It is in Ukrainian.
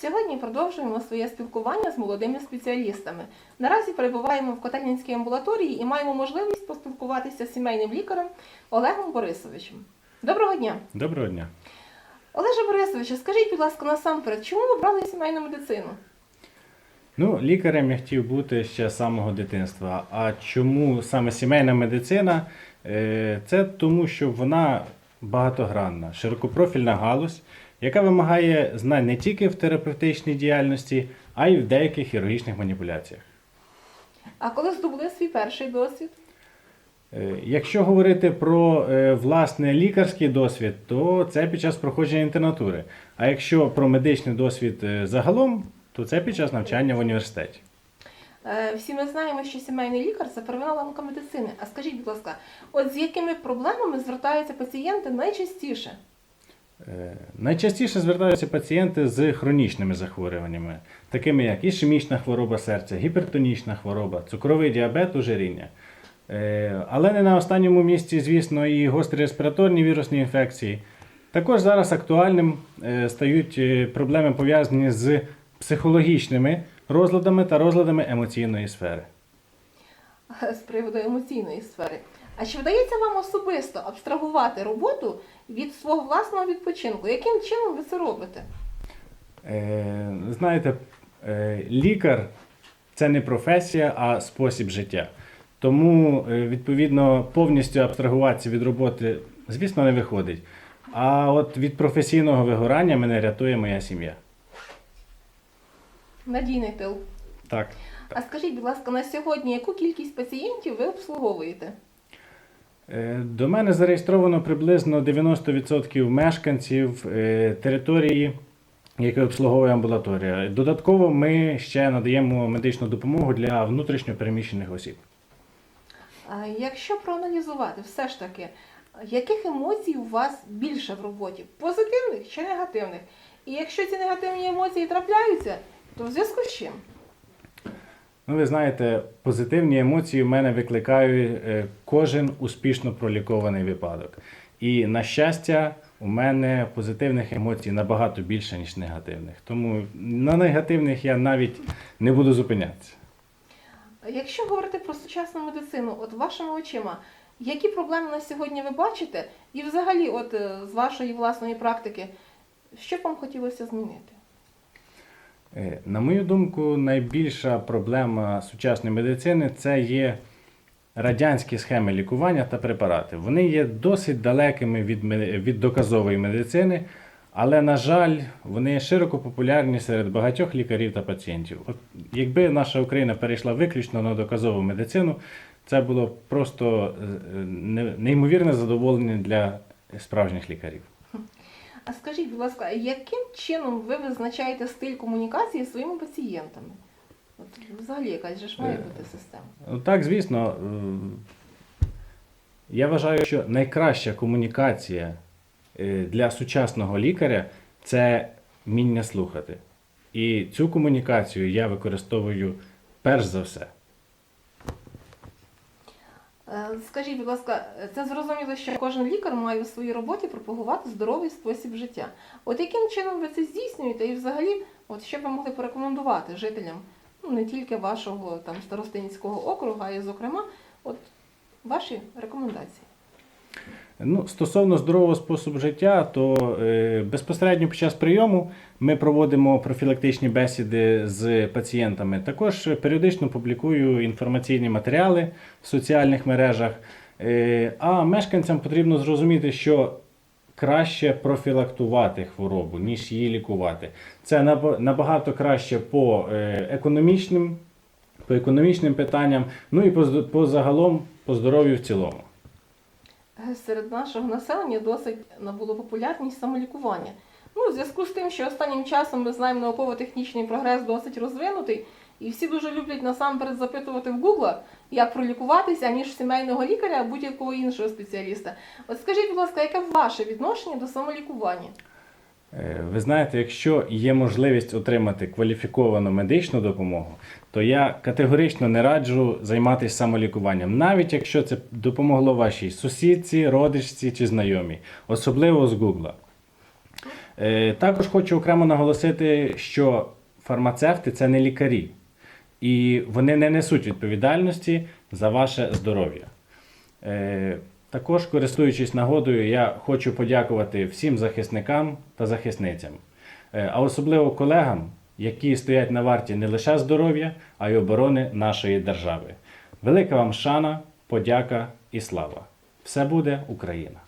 Сьогодні продовжуємо своє спілкування з молодими спеціалістами. Наразі перебуваємо в Котельнінській амбулаторії і маємо можливість поспілкуватися з сімейним лікарем Олегом Борисовичем. Доброго дня! Доброго дня. Олеже Борисовичу, скажіть, будь ласка, насамперед, чому ви обрали сімейну медицину? Ну, лікарем я хотів бути ще з самого дитинства. А чому саме сімейна медицина? Е, Це тому, що вона багатогранна, широкопрофільна галузь, яка вимагає знань не тільки в терапевтичній діяльності, а й в деяких хірургічних маніпуляціях. А коли здобули свій перший досвід? Е, Якщо говорити про е, власне лікарський досвід, то це під час проходження інтернатури. А якщо про медичний досвід е, загалом, то це під час навчання в університеті. Всі ми знаємо, що сімейний лікар це первинна ланка медицини. А скажіть, будь ласка, от з якими проблемами звертаються пацієнти найчастіше? Е, Найчастіше звертаються пацієнти з хронічними захворюваннями, такими як ішемічна хвороба серця, гіпертонічна хвороба, цукровий діабет, ожиріння. Е, Але не на останньому місці, звісно, і гострі респіраторні вірусні інфекції. Також зараз актуальним е, стають проблеми пов'язані з психологічними розладами та розладами емоційної сфери. з приводу емоційної сфери. А чи вдається вам особисто абстрагувати роботу від свого власного відпочинку? Яким чином ви це робите? Е, Знаєте, е, лікар це не професія, а спосіб життя. Тому, е, відповідно, повністю абстрагуватися від роботи, звісно, не виходить. А от від професійного вигорання мене рятує моя сім'я. Надійний тил. Так. А скажіть, будь ласка, на сьогодні яку кількість пацієнтів ви обслуговуєте? Е, До мене зареєстровано приблизно 90% мешканців е, території, які обслуговує амбулаторія. Додатково ми ще надаємо медичну допомогу для внутрішньопереміщених осіб. А якщо проаналізувати все ж таки, яких емоцій у вас більше в роботі? Позитивних чи негативних? І якщо ці негативні емоції трапляються, то в зв'язку з чим? Ну, ви знаєте, позитивні емоції в мене викликає е, кожен успішно пролікований випадок. І на щастя, у мене позитивних емоцій набагато більше, ніж негативних. Тому на негативних я навіть не буду зупинятися. Якщо говорити про сучасну медицину, от вашими очима, які проблеми на сьогодні ви бачите? І взагалі, от е, з вашої власної практики, що б вам хотілося змінити? Е, На мою думку, найбільша проблема сучасної медицини це є радянські схеми лікування та препарати. Вони є досить далекими від, від доказової медицини, але, на жаль, вони широко популярні серед багатьох лікарів та пацієнтів. От, якби наша Україна перейшла виключно на доказову медицину, це було просто е, е, не- неймовірне задоволення для справжніх лікарів. А скажіть, будь ласка, яким чином ви визначаєте стиль комунікації зі своїми пацієнтами? От взагалі якась же ж має Е, бути система. Ну, Так, звісно. е, Я вважаю, що найкраща комунікація е, для сучасного лікаря це вміння слухати. І цю комунікацію я використовую перш за все. Е, Скажіть, будь ласка, це зрозуміло, що кожен лікар має у своїй роботі пропагувати здоровий спосіб життя. От яким чином ви це здійснюєте і взагалі, от що ви могли порекомендувати жителям ну, не тільки вашого там старостинського округу, а й зокрема, от ваші рекомендації? Ну, стосовно здорового способу життя, то е, безпосередньо під час прийому ми проводимо профілактичні бесіди з пацієнтами. Також періодично публікую інформаційні матеріали в соціальних мережах. Е, а мешканцям потрібно зрозуміти, що краще профілактувати хворобу, ніж її лікувати. Це набагато краще по е, економічним, по економічним питанням, ну і по, по загалом по здоров'ю в цілому. Серед нашого населення досить набуло популярність самолікування. Ну, в зв'язку з тим, що останнім часом ми знаємо, науково-технічний прогрес досить розвинутий, і всі дуже люблять насамперед запитувати в Гугла, як пролікуватися, ніж сімейного лікаря або будь-якого іншого спеціаліста. От скажіть, будь ласка, яке ваше відношення до самолікування? Е, Ви знаєте, якщо є можливість отримати кваліфіковану медичну допомогу, то я категорично не раджу займатися самолікуванням, навіть якщо це допомогло вашій сусідці, родичці чи знайомій, особливо з Гугла. Е, Також хочу окремо наголосити, що фармацевти це не лікарі, і вони не несуть відповідальності за ваше здоров'я. Також, користуючись нагодою, я хочу подякувати всім захисникам та захисницям, Е, а особливо колегам, які стоять на варті не лише здоров'я, а й оборони нашої держави. Велика вам шана, подяка і слава! Все буде Україна!